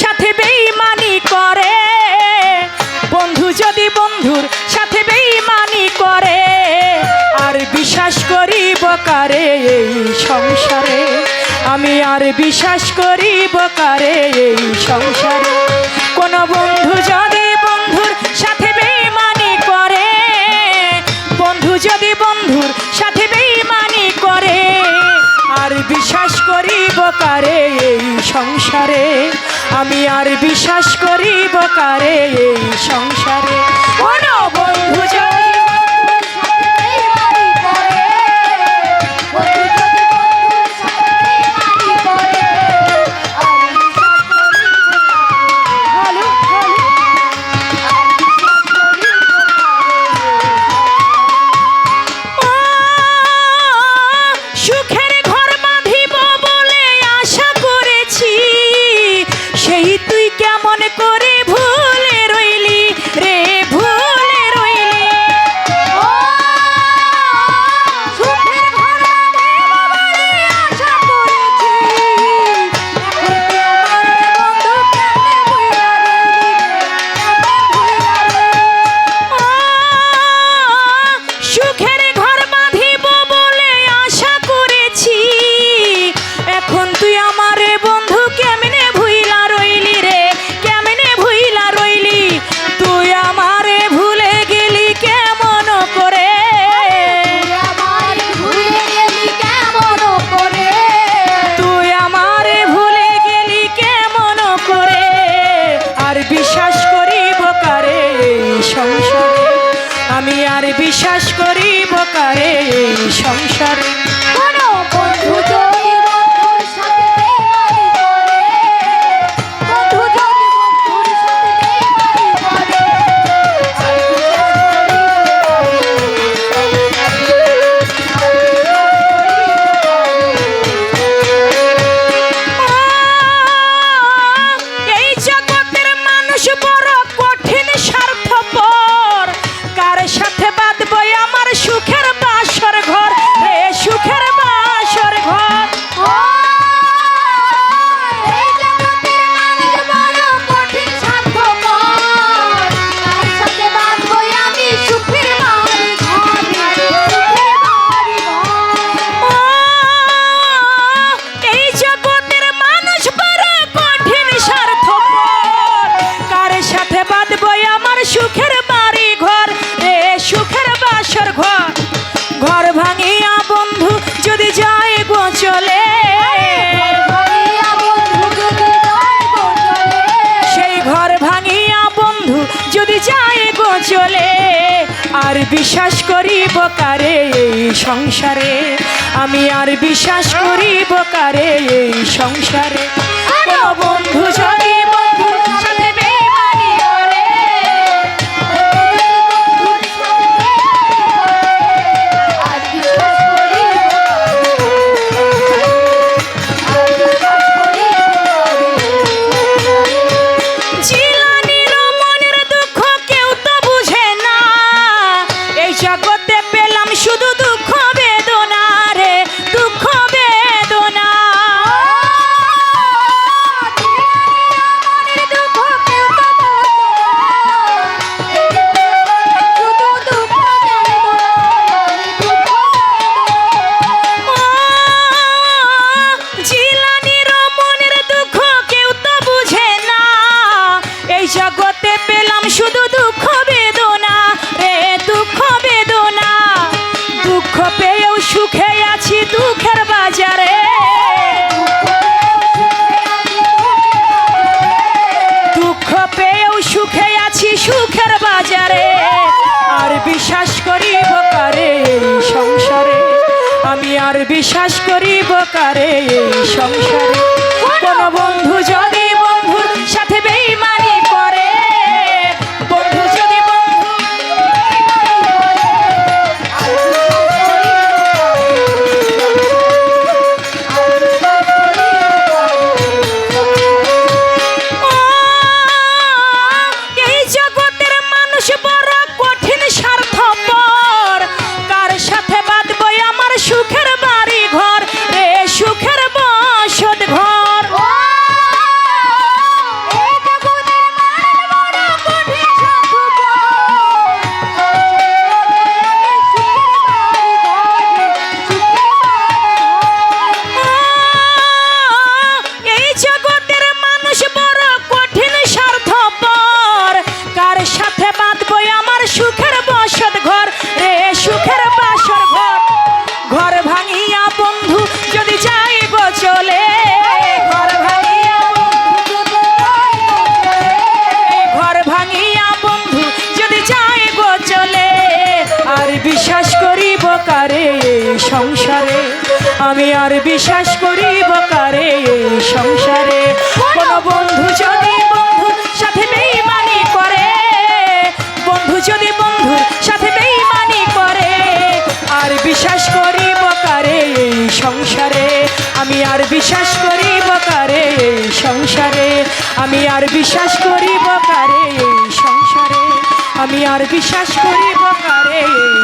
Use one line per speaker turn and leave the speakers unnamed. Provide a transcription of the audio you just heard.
সাথে বেইমানি করে। বন্ধু যদি বন্ধুর সাথে বেইমানি করে, আর বিশ্বাস করিব কারে এই সংসারে? আমি আর বিশ্বাস করিব কারে এই সংসারে? কোনো বন্ধু যদি কারে এই সংসারে। আমি আর বিশ্বাস করিব কারে এই সংসারে। বন্ধু সংসারে চলে। আর বিশ্বাস করিব কারে এই সংসারে? আমি আর বিশ্বাস করিব কারে এই সংসারে? বন্ধু যদি পেয়েও সুখে আছি, দুঃখের বাজারে। দুঃখ পেয়েও সুখে আছি, সুখের বাজারে। আর বিশ্বাস করি কারে সংসারে? আমি আর বিশ্বাস করি কারে সংসারে? কোনো বন্ধু সংসারে? আমি আর বিশ্বাস করিব কারে এই সংসারে। কোন বন্ধু যদি বন্ধুর সাথে বেইমানি করে, বন্ধু যদি বন্ধুর সাথে বেইমানি করে, আর বিশ্বাস করিব কারে এই সংসারে। আমি আর বিশ্বাস করিব কারে এই সংসারে। আমি আর বিশ্বাস করিব কারে এই সংসারে। আমি আর বিশ্বাস করিব কারে এই